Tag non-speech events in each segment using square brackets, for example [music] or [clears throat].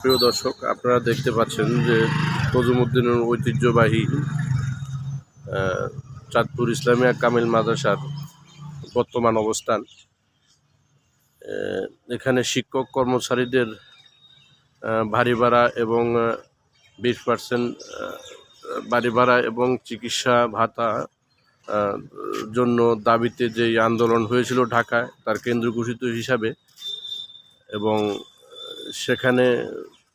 প্রিয় দর্শক, আপনারা দেখতে পাচ্ছেন যে তজুমুদ্দিনের ঐতিহ্যবাহী চাঁদপুর ইসলামিয়া কামিল মাদ্রাসার বর্তমান অবস্থান। এখানে শিক্ষক কর্মচারীদের বাড়ি ভাড়া এবং বিশ পার্সেন্ট বাড়ি ভাড়া এবং চিকিৎসা ভাতা জন্য দাবিতে যে আন্দোলন হয়েছিল ঢাকায়, তার কেন্দ্র ঘোষিত হিসাবে এবং সেখানে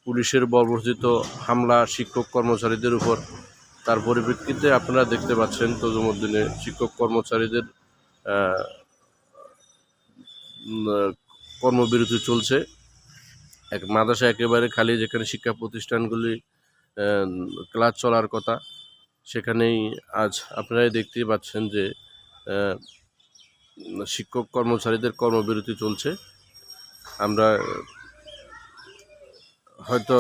পুলিশের বর্বরচিত হামলা, শিক্ষক কর্মচারীদের উপর। তার পরিপ্রেক্ষিতে আপনারা দেখতে পাচ্ছেন তজুমুদ্দিনে শিক্ষক কর্মচারীদের কর্মবিরতি চলছে। এক মাদ্রাসা একেবারে খালি, যেখানে শিক্ষা প্রতিষ্ঠানগুলি ক্লাস চলার কথা, সেখানেই আজ আপনারাই দেখতেই পাচ্ছেন যে শিক্ষক কর্মচারীদের কর্মবিরতি চলছে। আমরা হয়তো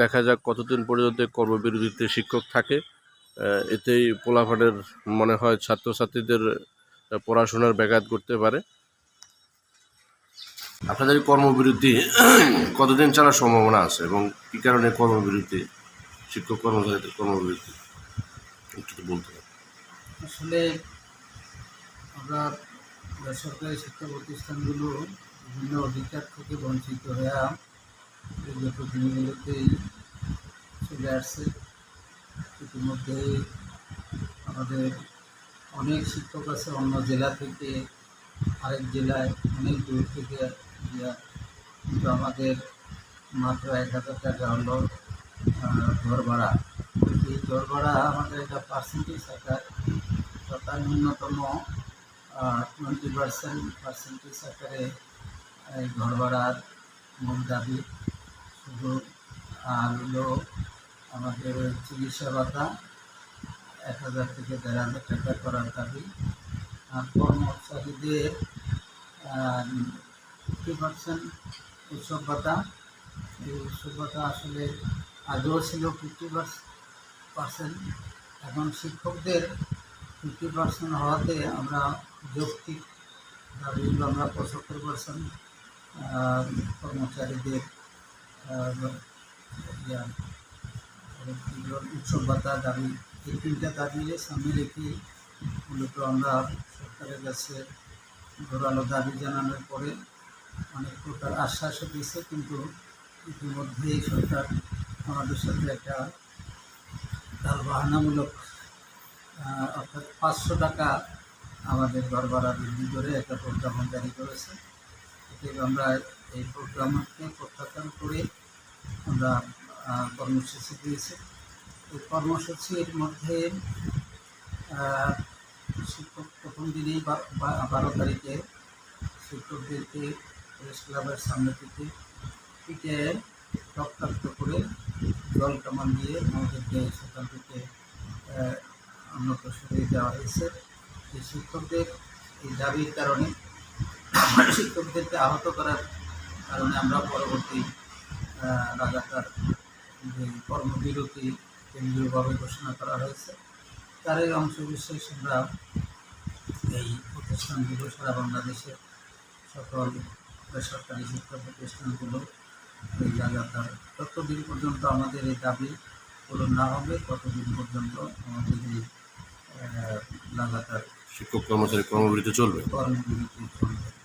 দেখা যাক কতদিন পর্যন্ত কর্মবিরতিতে শিক্ষক থাকে। এতেই পোলাফানের মনে হয় ছাত্রছাত্রীদের পড়াশোনার ব্যাঘাত করতে পারে। আপনাদের কর্মবিরতি [clears throat] কতদিন চলার সম্ভাবনা আছে এবং কী কারণে কর্মবিরতি শিক্ষক কর্মচারীদের কর্মবিরতি? একটু বলতে হবে আসলে আমরা বেসরকারি শিক্ষা প্রতিষ্ঠানগুলো বিভিন্ন অধিকার থেকে বঞ্চিত হয়ে বিগত দিনগুলোতেই চলে আসছে। ইতিমধ্যে আমাদের অনেক শিক্ষক আছে, অন্য জেলা থেকে আরেক জেলায় অনেক দূর থেকে কিন্তু আমাদের মাত্র এক হাজার টাকা হলো ঘর ভাড়া এই ঘর ভাড়া আমাদের একটা পার্সেন্টেজ একটা তথা ন্যূনতম টোয়েন্টি পার্সেন্ট পার্সেন্টেজ আকারে এই ঘর ভাড়ার মূল দাবি। হলো আমাদের চিকিৎসা ভাতা এক হাজার থেকে দেড় হাজার টাকা করার দাবি। আর কর্মচারীদের ফিফটি পার্সেন্ট উৎসব ভাতা এই উৎসব ভাতা আসলে আগেও ছিল ফিফটি পার্সেন্ট এখন শিক্ষকদের ফিফটি পার্সেন্ট হওয়াতে আমরা যৌক্তিক দাবিগুলো আমরা পঁচাত্তর পার্সেন্ট কর্মচারীদের উৎসব ভাতা দাবি। এই তিনটা দাবি সামনে রেখে মূলত আমরা সরকারের কাছে জোরালো দাবি জানানোর পরে অনেক প্রকার আশ্বাসও দিয়েছে, কিন্তু ইতিমধ্যেই সরকার আমাদের সাথে একটা তার বাহানামূলক অর্থাৎ পাঁচশো টাকা আমাদের ঘর ভাড়া বৃদ্ধি করে একটা প্রোগ্রাম জারি করেছে। আমরা এই প্রোগ্রামকে প্রত্যাখ্যান করে আমরা কর্মসূচি দিয়েছি। এই কর্মসূচির মধ্যে শিক্ষক প্রথম দিনেই বারো তারিখে শিক্ষকদেরকে প্রেস ক্লাবের সামনে থেকে পিঠে রক্তাক্ত করে জল কামান দিয়ে আমাদেরকে সেখান থেকে অন্যত্র সরিয়ে দেওয়া হয়েছে। এই শিক্ষকদের এই দাবির কারণে শিক্ষকদেরকে আহত করার কারণে আমরা পরবর্তী লাগাতার যে কর্মবিরতি কেন্দ্রীয়ভাবে ঘোষণা করা হয়েছে তারই অংশ বিশেষ আমরা এই প্রতিষ্ঠানগুলো সারা বাংলাদেশের সকল বেসরকারি শিক্ষা প্রতিষ্ঠানগুলো এই লাগাতার ততদিন পর্যন্ত আমাদের এই দাবি পূরণ না হবে ততদিন পর্যন্ত আমাদের এই লাগাতার শিক্ষক কর্মচারী কর্মবিরতি চলবে। কর্মবিরতি চলবে।